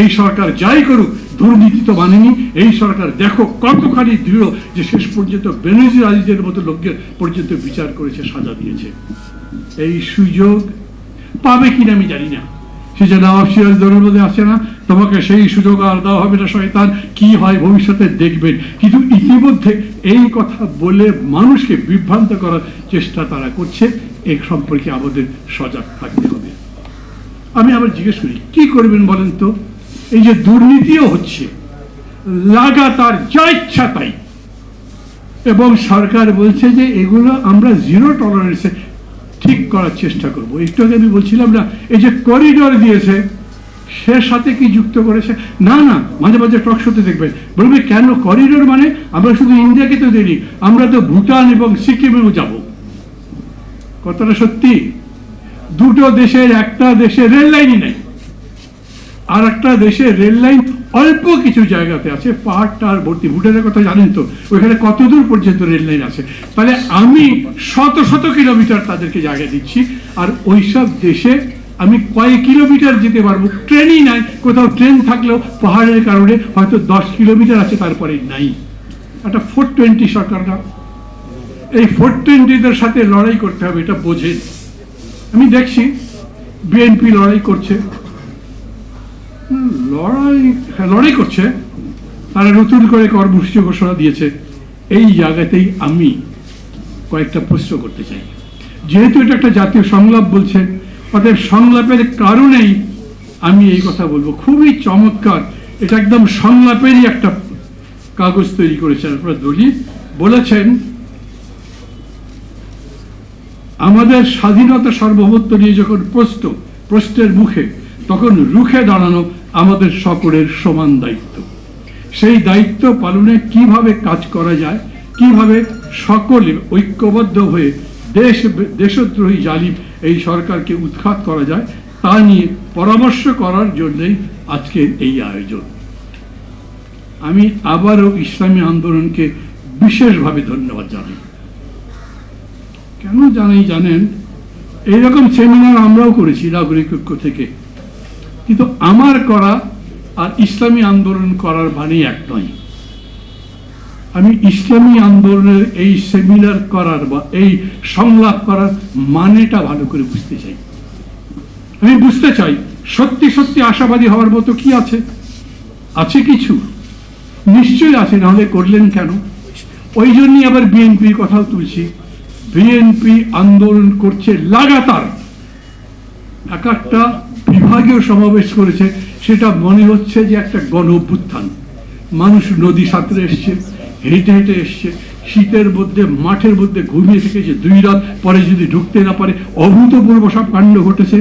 এই সরকার যাই করুক, দুর্নীতি তো মানেনি। এই সরকার দেখো কতখানি দৃঢ় যে শেষ পর্যন্ত বেনজির আলীদের মতো লোকদের পর্যন্ত বিচার করেছে, সাজা দিয়েছে। এই সুযোগ পাবে কিনা আমি জানি না। সে যে নবাব সিরাজ দৌড়ের মধ্যে আসে না। তোমাকে সেই সুযোগ আর দেওয়া হবে না, শয়তান। কি হয় ভবিষ্যতে দেখবেন। কিন্তু ইতিমধ্যে এই কথা বলে মানুষকে বিভ্রান্ত করার চেষ্টা তারা করছে। এ সম্পর্কে আমাদের সজাগ থাকতে হবে। আমি আবার জিজ্ঞেস করি, কি করবেন বলেন তো? এই যে দুর্নীতিও হচ্ছে, লাগাতার যা ইচ্ছা তাই। এবং সরকার বলছে যে এগুলো আমরা জিরো টলারেন্সে ঠিক করার চেষ্টা করব। একটু আগে আমি বলছিলাম না, এই যে করিডোর দিয়েছে, সে সাথে কি যুক্ত করেছে? না না, মাঝে মাঝে টক শোতে দেখবেন। বলবে কেন করিডোর মানে? আমরা শুধু ইন্ডিয়াকে তো দিইনি আমরা তো ভুটান এবং সিকিমেও যাব। কথাটা সত্যি? দুটো দেশের একটা দেশে রেল লাইনই নেই। আর একটা দেশে রেল লাইন অল্প কিছু জায়গাতে আছে, পাহাড়টা আর ভর্তি। ভুটানের কথা জানেন তো? ওইখানে কত দূর পর্যন্ত রেল লাইন আছে? তাহলে আমি শত শত কিলোমিটার তাদেরকে জায়গা দিচ্ছি, আর ওইসব দেশে আমি কয়েক কিলোমিটার যেতে পারব। ট্রেনই নাই, কোথাও ট্রেন থাকলেও পাহাড়ের কারণে হয়তো দশ কিলোমিটার আছে, তারপরে নাই। একটা ফোর টোয়েন্টি সরকার না এই ফোর টোয়েন্টিদের সাথে লড়াই করতে হবে, এটা বোঝেন। আমি দেখছি, বিএনপি লড়াই করছে। লড়াই হ্যাঁ লড়াই করছে। তারা নতুন করে কর্মসূচি ঘোষণা দিয়েছে। এই জায়গাতেই আমি কয়েকটা প্রশ্ন করতে চাই। যেহেতু এটা একটা জাতীয় সংলাপ বলছেন অতএব সংলাপের কারণেই আমি এই কথা বলব। খুবই চমৎকার। এটা একদম সংলাপেরই একটা কাগজ তৈরি করেছেন আপনারা দলিত। বলেছেন, আমাদের স্বাধীনতা সার্বভৌমত্ব নিয়ে যখন প্রশ্ন, প্রশ্নের মুখে, তখন রুখে দাঁড়ানো আমাদের সকলের সমান দায়িত্ব। সেই দায়িত্ব পালনে কীভাবে কাজ করা যায়, কীভাবে সকলে ঐক্যবদ্ধ হয়ে দেশ, দেশদ্রোহী জালিম এই সরকারকে উৎখাত করা যায়, তা নিয়ে পরামর্শ করার জন্যই আজকের এই আয়োজন। আমি আবারও ইসলামী আন্দোলনকে বিশেষভাবে ধন্যবাদ জানাই। কেন জানাই জানেন? এইরকম সেমিনার আমরাও করেছি নাগরিক ঐক্য থেকে। কিন্তু আমার করা আর ইসলামী আন্দোলন করার মানে এক নয়। আমি ইসলামী আন্দোলনের এই সেমিনার করার বা এই সংলাপ করার মানেটা ভালো করে বুঝতে চাই। আমি বুঝতে চাই, সত্যি সত্যি আশাবাদী হওয়ার মতো কি আছে? আছে কিছু? নিশ্চয়ই আছে নাহলে করলেন কেন? ওই জন্যই আবার বিএনপির কথাও তুলছি। বিএনপি আন্দোলন করছে লাগাতার। এক একটা বিভাগীয় সমাবেশ করেছে, সেটা মনে হচ্ছে যে একটা গণ অভ্যুত্থান মানুষ নদী সাঁতরে এসছে, হেঁটে হেঁটে এসছে, শীতের মধ্যে, মাঠের মধ্যে ঘুমিয়ে থেকেছে, দুই রাত পরে যদি ঢুকতে না পারে, অভূতপূর্ব সব কাণ্ড ঘটেছে।